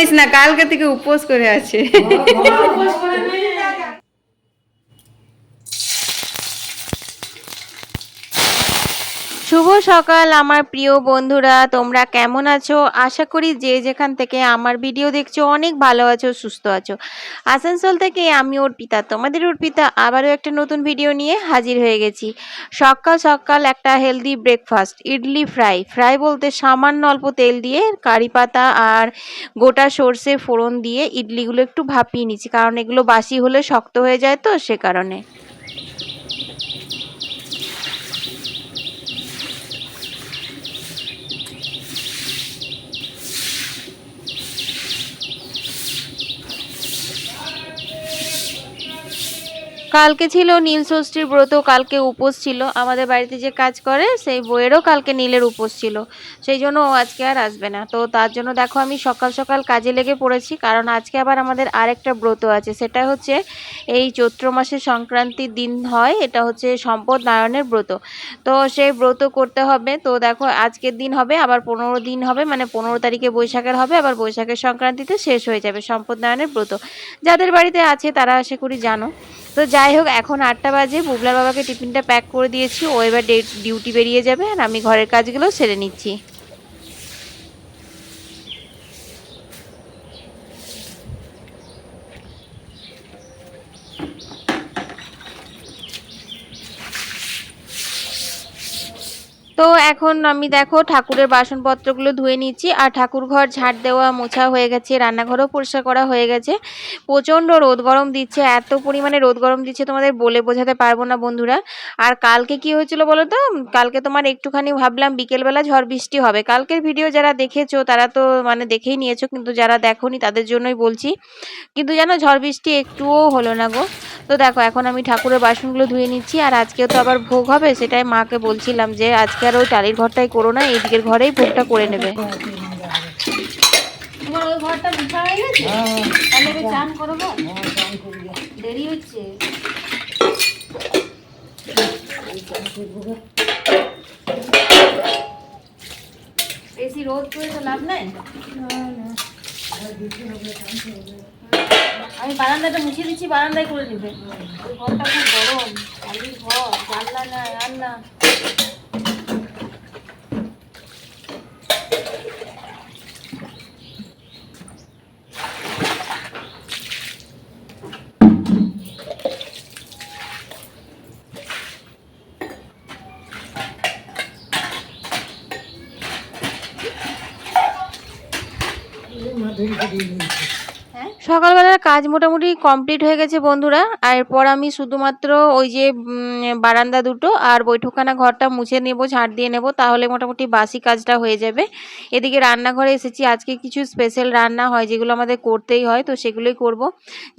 করিস না কালকে থেকে উপোস করে আছে। শুভ সকাল, আমার প্রিয় বন্ধুরা। তোমরা কেমন আছো? আশা করি যে যেখান থেকে আমার ভিডিও দেখছ, অনেক ভালো আছো, সুস্থ আছো। আসানসোল থেকে আমি অর্পিতা, তোমাদের অর্পিতা, আবারও একটা নতুন ভিডিও নিয়ে হাজির হয়ে গেছি। সকাল সকাল একটা healthy breakfast idli fry fry বলতে সামান্য অল্প তেল দিয়ে কারি পাতা আর গোটা সর্ষে ফোড়ন দিয়ে ইডলিগুলো একটু ভাপিয়ে নিচ্ছি, কারণ এগুলো বাসি হলে শক্ত হয়ে যায় তো, সে কারণে। কালকে ছিল নীল ষষ্ঠীর ব্রত, কালকে উপোস ছিল। আমাদের বাড়িতে যে কাজ করে, সেই বইয়েরও কালকে নীলের উপোস ছিল। সেই জন্য ও আজকে আর আসবে না। তো তার জন্য দেখো আমি সকাল সকাল কাজে লেগে পড়েছি, কারণ আজকে আবার আমাদের আরেকটা ব্রত আছে। সেটা হচ্ছে এই চৈত্র মাসের সংক্রান্তির দিন হয়, এটা হচ্ছে সম্পদ নারায়ণের ব্রত। তো সেই ব্রত করতে হবে। তো দেখো আজকের দিন হবে, আবার পনেরো দিন হবে মানে পনেরো তারিখে বৈশাখের হবে, আবার বৈশাখের সংক্রান্তিতে শেষ হয়ে যাবে সম্পদ নারায়ণের ব্রত। যাদের বাড়িতে আছে তারা আশা করি জানো। তো যাই হোক, এখন আটটা বাজে। বুবলার বাবাকে টিফিনটা প্যাক করে দিয়েছি। ও এবার ডিউটি বেরিয়ে যাবে। আর আমি ঘরের কাজগুলো সেরে নিচ্ছি। তো এখন আমি দেখো ঠাকুরের বাসনপত্রগুলো ধুয়ে নিচ্ছি, আর ঠাকুর ঘর ঝাড় দেওয়া মোছা হয়ে গেছে, রান্নাঘরও পরিষ্কার করা হয়ে গেছে। প্রচণ্ড রোদ গরম দিচ্ছে, এত পরিমাণে রোদ গরম দিচ্ছে তোমাদের বলে বোঝাতে পারব না বন্ধুরা। আর কালকে কি হয়েছিল বলো তো? কালকে তোমার একটুখানি ভাবলাম বিকেলবেলা ঝড় বৃষ্টি হবে। কালকের ভিডিও যারা দেখেছ, তারা তো মানে দেখেই নিয়েছো, কিন্তু যারা দেখোনি তাদের জন্যই বলছি। কিন্তু জানো ঝড় বৃষ্টি একটুও হলো না গো। তো দেখো এখন আমি ঠাকুরের বাসনগুলো ধুয়ে নিচ্ছি আর আজকেও তো আবার ভোগ হবে সেটাই মাকে বলছিলাম যে আজকে আর ওই টালির ঘরটাই করো না এইদিকের ঘরেই ভোগটা করে নেবে। তোমার ওই ঘরটা মুছা হয়ে গেছে? তাহলে এবার চান করব। দেরি হচ্ছে। বেশি রোদ করে তো লাভ নাই? আমি বারান্দাটা মুছে দিচ্ছি বারান্দায় করে নেবে। ওই ঘরটা খুব গরম চালির ঘর জানলা না আর না। সকালবেলার কাজ মোটামুটি কমপ্লিট হয়ে গেছে বন্ধুরা। আর এরপর আমি শুধুমাত্র ওই যে বারান্দা দুটো আর বৈঠকখানা ঘরটা মুছে নেব, ঝাড় দিয়ে নেব, তাহলে মোটামুটি বাসি কাজটা হয়ে যাবে। এদিকে রান্নাঘরে এসেছি, আজকে কিছু স্পেশাল রান্না হয় যেগুলো আমাদের করতেই হয়, তো সেগুলোই করব।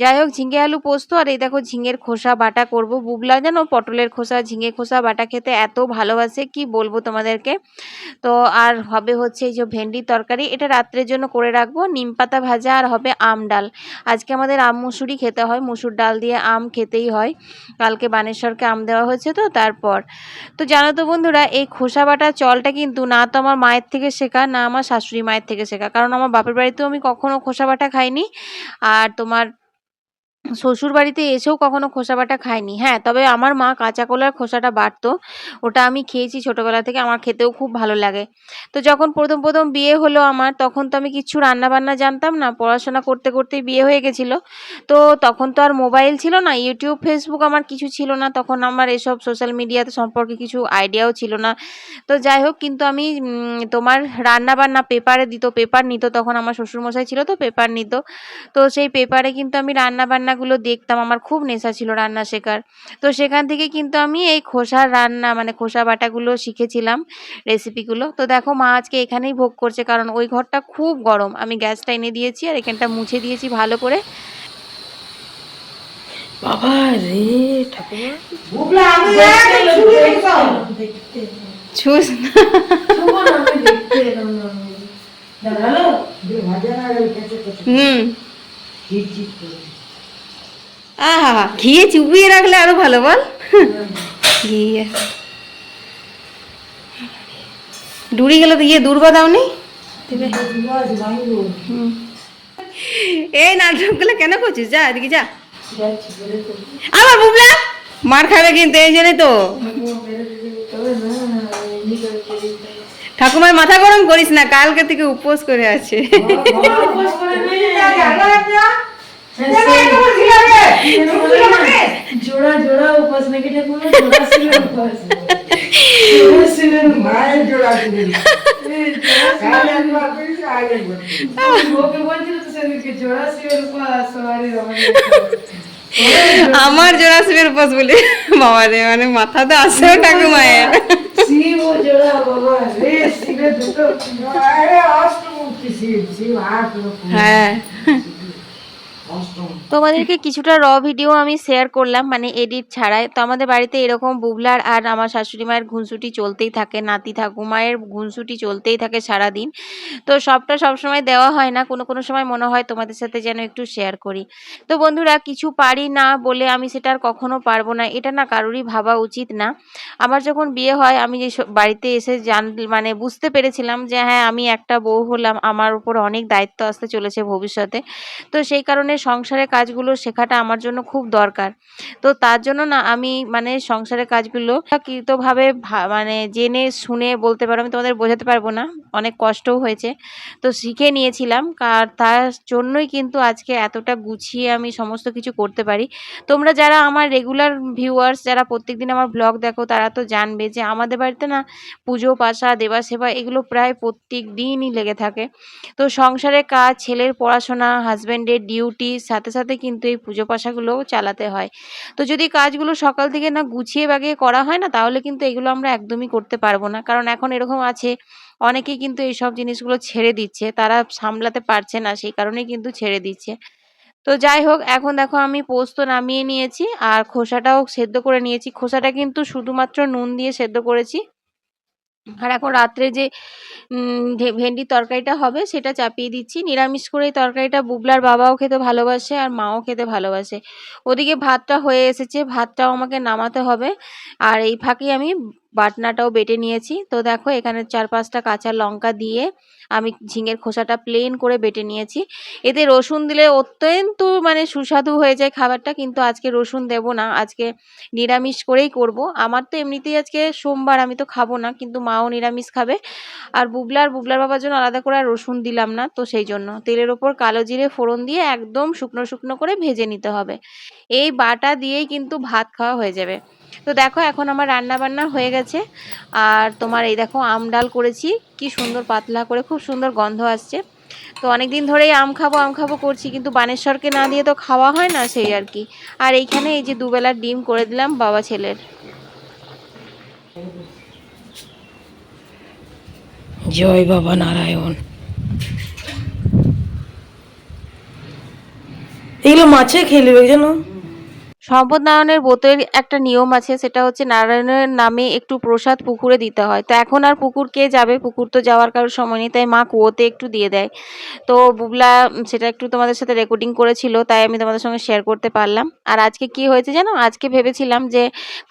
যাই হোক, ঝিঙে আলু পোস্ত আর এই দেখো ঝিঙের খোসা বাটা করব। বুবলা যেন পটলের খোসা, ঝিঙে খোসা বাটা খেতে এত ভালোবাসে, কি বলব তোমাদেরকে? তো আর হবে হচ্ছে এই যে ভেন্ডির তরকারি, এটা রাত্রের জন্য করে রাখব। নিম পাতা ভাজা আর হবে আম ডাল। আজকে আমাদের আম মুসুরি খেতে হয়, মুসুর ডাল দিয়ে আম খেতেই হয়। কালকে বানেশ্বরকে আম দেওয়া হয়েছে তো তারপর। তো জানো তো বন্ধুরা, এই খোসা বাটা চলটা কিন্তু না তো আমার মায়ের থেকে শেখা, না আমার শাশুড়ি মায়ের থেকে শেখা। কারণ আমার বাপের বাড়িতেও আমি কখনও খোসা বাটা খাইনি। আর তোমার শ্বশুর বাড়িতে এসেও কখনো খোসা বাটা খাইনি। হ্যাঁ তবে আমার মা কাঁচা কলার খোসাটা বাটতো। ওটা আমি খেয়েছি ছোটোবেলা থেকে, আমার খেতেও খুব ভালো লাগে। তো যখন প্রথম প্রথম বিয়ে হলো আমার, তখন তো আমি কিচ্ছু রান্না বান্না জানতাম না, পড়াশোনা করতে করতেই বিয়ে হয়ে গেছিল। তো তখন তো আর মোবাইল ছিল না, ইউটিউব, ফেসবুক আমার কিছু ছিল না, তখন আমার এসব সোশ্যাল মিডিয়াতে সম্পর্কে কিছু আইডিয়াও ছিল না। তো যাই হোক, কিন্তু আমি তোমার রান্নাবান্না পেপারে দিত, পেপার নিত, তখন আমার শ্বশুরমশাই ছিল তো, পেপার নিত। তো সেই পেপারে কিন্তু আমি রান্না বান্নাগুলো দেখতাম আমার খুব নেশা ছিল রান্না শেখার। তো সেখান থেকে কিন্তু আমি এই খোসার রান্না মানে খোসা বাটাগুলো শিখেছিলাম রেসিপিগুলো তো দেখো মা আজকে এখানেই ভোগ করছে কারণ ওই ঘরটা খুব গরম। আমি গ্যাসটা এনে দিয়েছি আর এখানটা মুছে দিয়েছি ভালো করে। বাবা রে ছুস হুম। আহা ঘিয়ে চুপিয়ে রাখলে আরও ভালো, বল। ঘিয়ে। ডুরি গেলে তো ইয়ে দুর্বা দাও নি দেবে মাছ ভাঙলো এই নাটকগুলো কেন করছিস? যা, এদিকে যা। আবার বুবলা, মার খাবে কিন্তু, এই জন্যই তো। ঠাকুমার মাথা গরম করিস না, কালকে থেকে উপোস করে আছে। জোড়া জোড়া উপাস নাকি ঠাকুর জোড়া উপাস? মায়ের জোড়া আমার জোড়া শিবের উপোস বলে। বাবা রে মানে মাথা তো আসেও ঠাকুমায়ের শিব ও জোড়া বাবা রে শিবের দুটো। আরে অষ্টমুখী শিব, শিব আট হ্যাঁ। তোমাদেরকে কিছুটা র ভিডিও আমি শেয়ার করলাম মানে এডিট ছাড়াই। তো আমাদের বাড়িতে এরকম বুবলার আর আমার শাশুড়ি মায়ের ঘুনসুটি চলতেই থাকে, নাতি ঠাকুমায়ের ঘুনসুটি চলতেই থাকে সারাদিন। তো সবটা সবসময় দেওয়া হয় না, কোনো কোনো সময় মনে হয় তোমাদের সাথে যেন একটু শেয়ার করি। তো বন্ধুরা, কিছু পারি না বলে আমি সেটা আর কখনো পারব না, এটা না কারোরই ভাবা উচিত না। আমার যখন বিয়ে হয়, আমি যে বাড়িতে এসে জান মানে বুঝতে পেরেছিলাম যে হ্যাঁ আমি একটা বউ হলাম, আমার উপর অনেক দায়িত্ব আসতে চলেছে ভবিষ্যতে। তো সেই কারণে সংসারের কাজগুলো শেখাটা আমার জন্য খুব দরকার। তো তার জন্য না আমি মানে সংসারের কাজগুলো কৃতভাবে মানে জেনে, শুনে বলতে পারো, আমি তোমাদের বোঝাতে পারব না, অনেক কষ্টও হয়েছে। তো শিখে নিয়েছিলাম আর তার জন্যই কিন্তু আজকে এতটা গুছিয়ে আমি সমস্ত কিছু করতে পারি। তোমরা যারা আমার রেগুলার ভিউয়ার্স যারা প্রত্যেকদিন আমার ব্লগ দেখো, তারা তো জানবে যে আমাদের বাড়িতে না পুজো, পাশা, দেবা, সেবা এগুলো প্রায় প্রত্যেক দিনই লেগে থাকে। তো সংসারের কাজ, ছেলের পড়াশোনা হাজব্যান্ডের ডিউটি সাথে সাথে কিন্তু এই পুজো পাশাগুলোও চালাতে হয়। তো যদি কাজগুলো সকাল থেকে না গুছিয়ে বাগিয়ে করা হয় না, তাহলে কিন্তু এগুলো আমরা একদমই করতে পারব না। কারণ এখন এরকম আছে, অনেকেই কিন্তু এইসব জিনিসগুলো ছেড়ে দিচ্ছে, তারা সামলাতে পারছে না, সেই কারণেই কিন্তু ছেড়ে দিচ্ছে। তো যাই হোক, এখন দেখো আমি পোস্ত নামিয়ে নিয়েছি, আর খোসাটাও সেদ্ধ করে নিয়েছি। খোসাটা কিন্তু শুধুমাত্র নুন দিয়ে সেদ্ধ করেছি। আর এখন রাত্রে যে ভেন্ডির তরকারিটা হবে সেটা চাপিয়ে দিচ্ছি। নিরামিষ করে এই তরকারিটা বুবলার বাবাও খেতে ভালোবাসে আর মাও খেতে ভালোবাসে। ওদিকে ভাতটা হয়ে এসেছে, ভাতটাও আমাকে নামাতে হবে। আর এই ফাঁকে আমি বাটনাটাও বেটে নিয়েছি। তো দেখো, এখানে চার পাঁচটা কাঁচা লঙ্কা দিয়ে আমি ঝিঙের খোসাটা প্লেন করে বেটে নিয়েছি। এতে রসুন দিলে অত্যন্ত মানে সুস্বাদু হয়ে যায় খাবারটা, কিন্তু আজকে রসুন দেব না। আজকে নিরামিষ করেই করব। আমার তো এমনিতেই আজকে সোমবার, আমি তো খাব না, কিন্তু মাও নিরামিষ খাবে। আর বুবলার বুবলার বাবার জন্য আলাদা করে আর রসুন দিলাম না, তো সেই জন্য। তেলের ওপর কালো জিরে ফোড়ন দিয়ে একদম শুকনো শুকনো করে ভেজে নিতে হবে। এই বাটা দিয়েই কিন্তু ভাত খাওয়া হয়ে যাবে। তো দেখো, এখন আমার রান্না বান্না হয়ে গেছে। আর তোমার এই দেখো, আম ডাল করেছি। কি সুন্দর পাতলা করে, খুব সুন্দর গন্ধ আসছে। তো অনেক দিন ধরেই আম খাব আম খাব করছি, কিন্তু বানেশ্বরকে না দিয়ে তো খাওয়া হয় না সেই আর কি। আর এইখানে এই যে দুবেলার ডিম করে দিলাম বাবা ছেলের। জয় বাবা নারায়ণ। এগুলো মাছে খেলবে জানো? সম্পদ নারায়ণের ব্রতের একটা নিয়ম আছে, সেটা হচ্ছে নারায়ণের নামে একটু প্রসাদ পুকুরে দিতে হয়। তো এখন আর পুকুর কে যাবে? পুকুর তো যাওয়ার কারোর সময় নেই, তাই মা কুয়োতে একটু দিয়ে দেয়। তো বুবলা, সেটা একটু তোমাদের সাথে রেকর্ডিং করেছিল, তাই আমি তোমাদের সঙ্গে শেয়ার করতে পারলাম। আর আজকে কি হয়েছে জানো? আজকে ভেবেছিলাম যে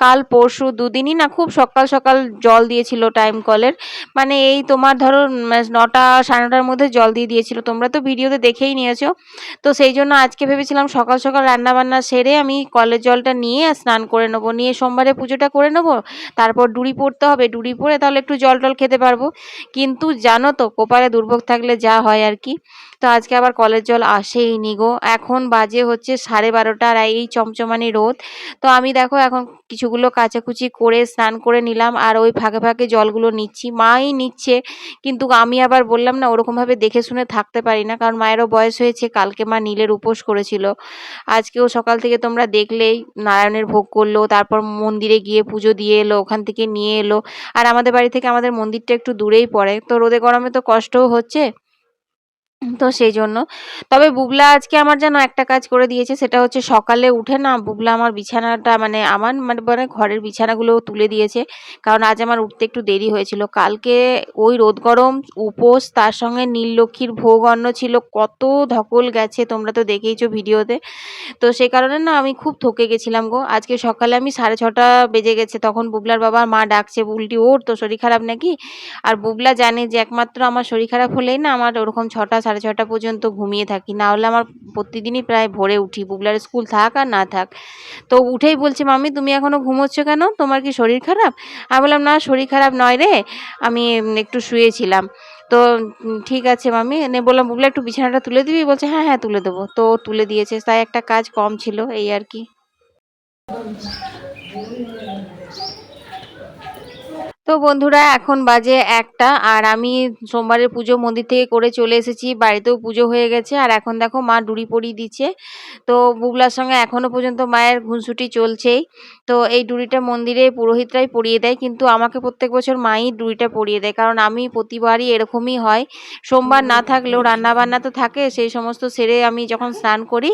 কাল পরশু দুদিনই না, খুব সকাল সকাল জল দিয়েছিল টাইম কলের মানে এই তোমার ধরো নটা, সাড়ে নটার মধ্যে জল দিয়ে দিয়েছিল। তোমরা তো ভিডিওতে দেখেই নিয়েছো। তো সেই জন্য আজকে ভেবেছিলাম সকাল সকাল রান্না বান্না সেরে আমি কলের জলটা নিয়ে স্নান করে নেব। নিয়ে সোমবারে পুজোটা করে নেব, তারপর ডুরি পড়তে হবে। ডুরি পরে তাহলে একটু জল টল খেতে পারব। কিন্তু জানো তো, কপালে দুর্ভোগ থাকলে যা হয় আর কি। তো আজকে আবার কলের জল আসেই নি গো। এখন বাজে হচ্ছে সাড়ে বারোটা আর এই চমচমানি রোদ। তো আমি দেখো এখন কিছুগুলো কাচাকুচি করে স্নান করে নিলাম আর ওই ফাঁকে ফাঁকে জলগুলো নিচ্ছি। মাই নিচ্ছে, কিন্তু আমি আবার বললাম না ওরকমভাবে দেখে শুনে থাকতে পারি না। কারণ মায়েরও বয়স হয়েছে, কালকে মা নীলের উপোস করেছিল। আজকেও সকাল থেকে তোমরা দেখলেই নারায়ণের ভোগ করল, তারপর মন্দিরে গিয়ে পুজো দিয়ে এলো, ওখান থেকে নিয়ে এলো। আর আমাদের বাড়ি থেকে আমাদের মন্দিরটা একটু দূরেই পড়ে। তো রোদে গরমে তো কষ্টও হচ্ছে। তো সেই জন্য। তবে বুবলা আজকে আমার যেন একটা কাজ করে দিয়েছে, সেটা হচ্ছে সকালে উঠে না বুবলা আমার বিছানাটা মানে আমার মানে মানে ঘরের বিছানাগুলো তুলে দিয়েছে। কারণ আজ আমার উঠতে একটু দেরি হয়েছিল। কালকে ওই রোদ গরম, উপোস, তার সঙ্গে নীললক্ষ্মীর ভোগ অন্ন ছিল, কত ধকল গেছে, তোমরা তো দেখেইছো ভিডিওতে। তো সেই কারণে না আমি খুব থকে গেছিলাম গো। আজকে সকালে আমি সাড়ে ছটা বেজে গেছে, তখন বুবলার বাবা আর মা ডাকছে বুলটি ওর তো শরীর খারাপ নাকি? আর বুবলা জানে যে একমাত্র আমার শরীর খারাপ হলেই না আমার ওরকম ছটা সাড়ে ছটা পর্যন্ত ঘুমিয়ে থাকি। না হলে আমার প্রতিদিনই প্রায় ভোরে উঠি। বুবলার স্কুল থাক আর না থাক। তো উঠেই বলছে, মাম্মি, তুমি এখনও ঘুমোচ্ছ কেন? তোমার কি শরীর খারাপ? আমি বললাম, না, শরীর খারাপ নয় রে। আমি একটু শুয়েছিলাম। তো ঠিক আছে মাম্মি। নে বললাম, বুবলা, একটু বিছানাটা তুলে দিবি? বলছে হ্যাঁ হ্যাঁ তুলে দেবো। তো তুলে দিয়েছে। তাই একটা কাজ কম ছিল, এই আর কি। তো বন্ধুরা, এখন বাজে একটা, আর আমি সোমবারের পুজো মন্দির থেকে করে চলে এসেছি। বাড়িতেও পুজো হয়ে গেছে, আর এখন দেখো মা ডুরি পরিয়ে দিচ্ছে। তো বুবলার সঙ্গে এখনও পর্যন্ত মায়ের ঘুনসুটি চলছেই। তো এই ডুরিটা মন্দিরে পুরোহিতরাই পরিয়ে দেয়, কিন্তু আমাকে প্রত্যেক বছর মাই ডুরিটা পরিয়ে দেয়, কারণ আমি প্রতিবারই এরকমই হয়। সোমবার না থাকলেও রান্না বান্না তো থাকে, সেই সমস্ত সেরে আমি যখন স্নান করি,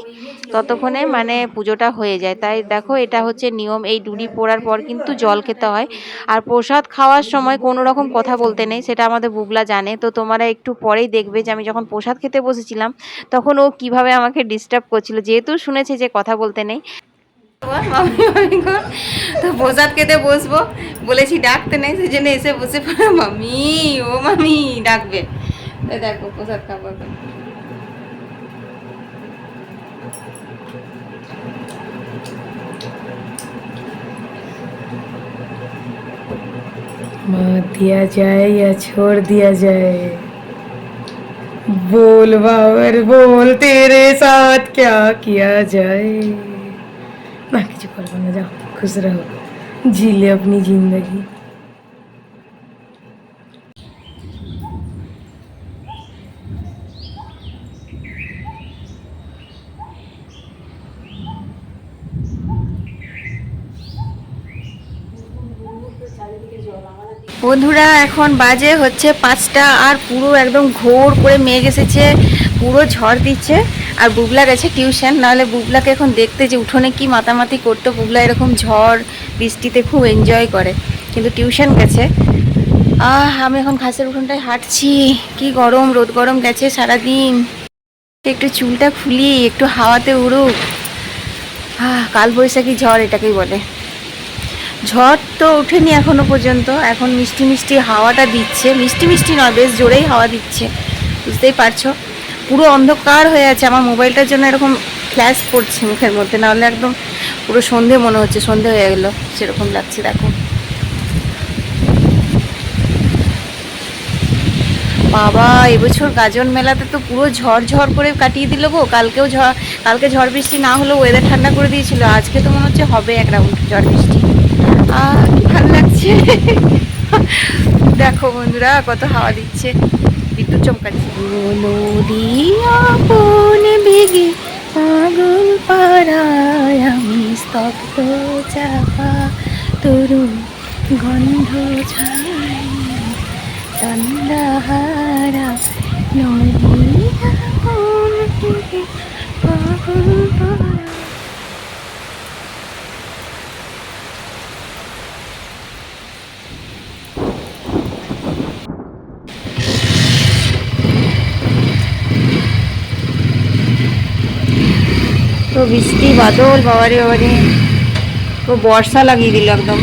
ততক্ষণে মানে পুজোটা হয়ে যায়। তাই দেখো, এটা হচ্ছে নিয়ম, এই ডুরি পড়ার পর কিন্তু জল খেতে হয়। আর প্রসাদ খাওয়ার সময় কোনো রকম কথা বলতে নেই, সেটা আমাদের বুবলা জানে। তো তোমরা একটু পরেই দেখবে যে আমি যখন প্রসাদ খেতে বসেছিলাম, তখন ও কীভাবে আমাকে ডিস্টার্ব করছিল। যেহেতু শুনেছে যে কথা বলতে নেই। তো প্রসাদ খেতে বসবো, বলেছি ডাকতে নেই সেই জন্য এসে বসে পড়ো। মামি, ও মামি, ডাকবে। দেখো, প্রসাদ খাব। दिया जाए या छोड़ दिया जाए। बोल बाबर, बोल, तेरे साथ क्या किया जाए? ना किसी पर जाओ, खुश रहो। जी ले अपनी ज़िंदगी। বন্ধুরা, এখন বাজে হচ্ছে পাঁচটা আর পুরো একদম ঘোর করে মেঘ এসেছে, পুরো ঝড় দিচ্ছে। আর বুবলা গেছে টিউশন, নাহলে বুবলাকে এখন দেখতে যে উঠোনে কি মাতামাতি করতো। বুবলা এরকম ঝড়, বৃষ্টিতে খুব এনজয় করে, কিন্তু টিউশন গেছে। আহ, আমি এখন ঘাসের উঠোনটায় হাঁটছি। কি গরম, রোদ গরম গেছে সারাদিন। একটু চুলটা খুলি একটু হাওয়াতে উড়ুক। কাল বৈশাখী ঝড় এটাকেই বলে। ঝড় তো ওঠেনি এখনও পর্যন্ত। এখন মিষ্টি মিষ্টি হাওয়াটা দিচ্ছে। মিষ্টি মিষ্টি নয়, বেশ জোরেই হাওয়া দিচ্ছে। বুঝতেই পারছ? পুরো অন্ধকার হয়ে আছে। আমার মোবাইলটার জন্য এরকম ফ্ল্যাশ পড়ছে মুখের মধ্যে। নাহলে একদম পুরো সন্ধে মনে হচ্ছে। সন্ধে হয়ে গেলো। সেরকম লাগছে, দেখো। বাবা, এবছর গাজন মেলাতে তো পুরো ঝড় ঝড় করে কাটিয়ে দিল গো। কালকেও ঝড় কালকে ঝড় বৃষ্টি না হলেও ওয়েদার ঠান্ডা করে দিয়েছিল। আজকে তো মনে হচ্ছে হবে এক রাউন্ড ঝড় বৃষ্টি। ভালো লাগছে। দেখো বন্ধুরা, কত হাওয়া দিচ্ছে। বিদ্যুৎ চমকাচ্ছে। বেগে আগুন পাড়ায় আমি স্তব্ধ চাপা। তরুণ গন্ধ ছাই, চন্দ্রহারা। নদীয়া কোন বেগে আগুন পাড়ায় তো বৃষ্টি, বাদল, বাবারে বাবারে। তো বর্ষা লাগিয়ে দিল একদম।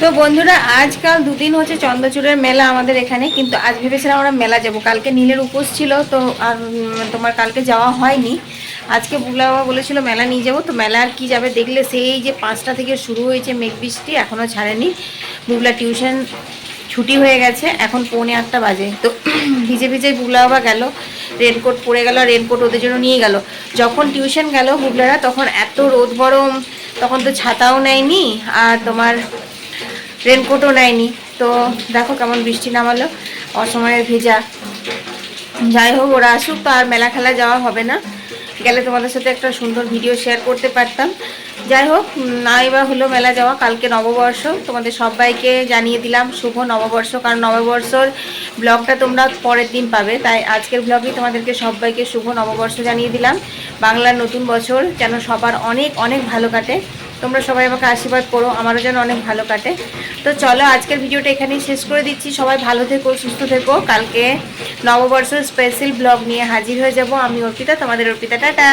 তো বন্ধুরা, আজকাল দুদিন হচ্ছে চন্দ্রচূড়ের মেলা আমাদের এখানে, কিন্তু আজ ভেবেছিলাম আমরা মেলা যাব। কালকে নীলের উপোস ছিল, তো, আর তোমার কালকে যাওয়া হয়নি। আজকে বুগলা বাবা বলেছিল মেলা নিয়ে যাব, তো মেলা আর কি যাবে দেখলে সেই যে পাঁচটা থেকে শুরু হয়েছে মেঘ বৃষ্টি এখনও ছাড়েনি। বুগলা টিউশন ছুটি হয়ে গেছে, এখন পৌনে আটটা বাজে। তো ভিজে ভিজে বুগলা বাবা গেল রেনকোট পরে গেল রেনকোট ওদের জন্য নিয়ে গেল। যখন টিউশন গেল বুগলারা তখন এত রোদ গরম, তখন তো ছাতাও নেয়নি, আর তোমার রেনকোটও নেয়নি। তো দেখো কেমন বৃষ্টি নামালো অসময়ের ভেজা। যাই হোক, ওরা আসুক, তো আর মেলা খেলা যাওয়া হবে না। গেলে তোমাদের সাথে একটা সুন্দর ভিডিও শেয়ার করতে পারতাম। যাই হোক নাই বা হলো মেলা যাওয়া, কালকে নববর্ষ। তোমাদের সবাইকে জানিয়ে দিলাম, শুভ নববর্ষ, কারণ নববর্ষর ব্লগটা তোমরা পরের দিন পাবে। তাই আজকের ব্লগেই তোমাদেরকে সবাইকে শুভ নববর্ষ জানিয়ে দিলাম। বাংলার নতুন বছর যেন সবার অনেক অনেক ভালো কাটে। তোমরা সবাই আমাকে আশীর্বাদ করো, আমারও যেন অনেক ভালো কাটে। তো চলো, আজকের ভিডিওটা এখানেই শেষ করে দিচ্ছি। সবাই ভালো থেকো, সুস্থ থেকো। কালকে নববর্ষের স্পেশাল ব্লগ নিয়ে হাজির হয়ে যাব। আমি অর্পিতা, তোমাদের অর্পিতা, টাটা।